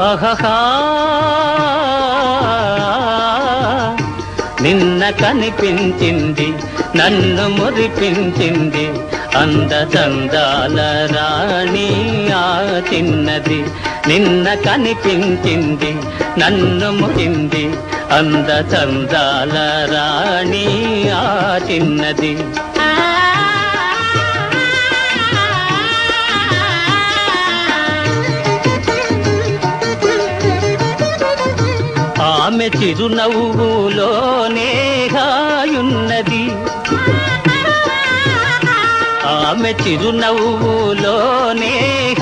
అహహా. నిన్న కనిపించింది నన్ను మురిపించింది అంద చందాల రాణి ఆ చిన్నది. నిన్న కనిపించింది నన్ను మురింది అంద చందాల రాణి ఆ చిన్నది. ఆమె చిరునవ్వులోనే గాయున్నది ఆమె చిరునవ్వులోనే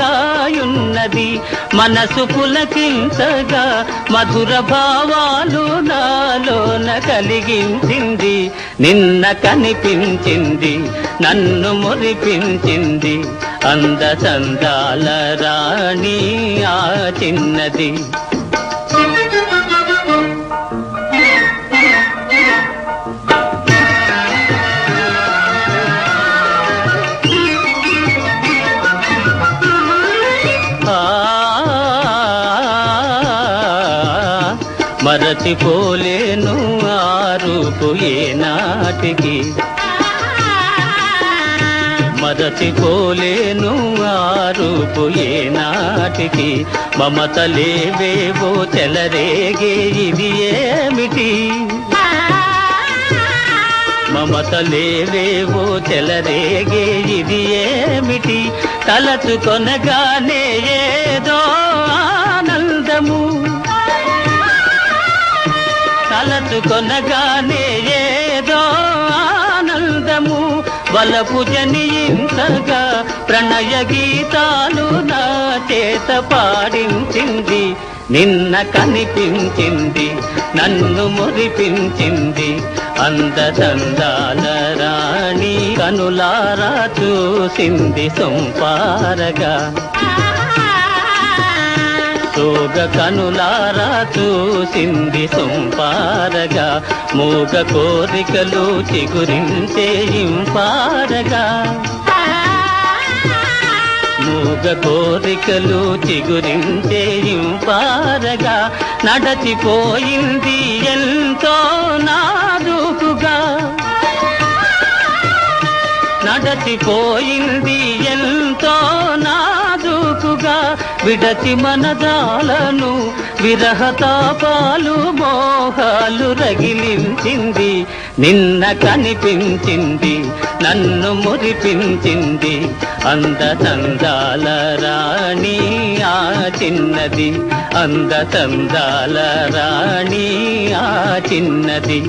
గాయున్నది మనసు పులకించగా మధుర భావాలు నాలోన కలిగించింది. నిన్న కనిపించింది నన్ను మురిపించింది. అంద చందాల రాణి ఆ చిన్నది. మరచిపోలేను ఆ రూపు ఏనాటికి. మరచిపోలేను ఆ రూపు మమత లేవేవో చెలరేగే ఇది ఏమిటి? మమతలేవేవో చెలరేగే ఇది ఏమిటి? తలచుకొనగానే ఏదో ఆనందము. తలచుకొనగానే ఏదో ఆనందము వలపు జనించగా ప్రణయ గీతాలు నా చేత పాడించింది నిన్న కనిపించింది నన్ను మురిపించింది. అందదందాల రాణి కనులారా చూసింది సొంపారగా. సోగ కనులారా చూసింది సొంపారగా. మూగ కోరికలు చిగురించే ఇంపారగా. మూగ కోరికలు చిగురించే ఇంపారగా. నడచిపోయింది ఎంతో నాదుకుగా. నడచిపోయింది ఎంతో నాదుకుగా విడచి మనదాలను విరహతాపాలు మోహాలు రగిలించింది నిన్న కనిపించింది నన్ను మురిపించింది అందతందాల రాణి ఆ చిన్నది అందతందాల రాణి ఆ చిన్నది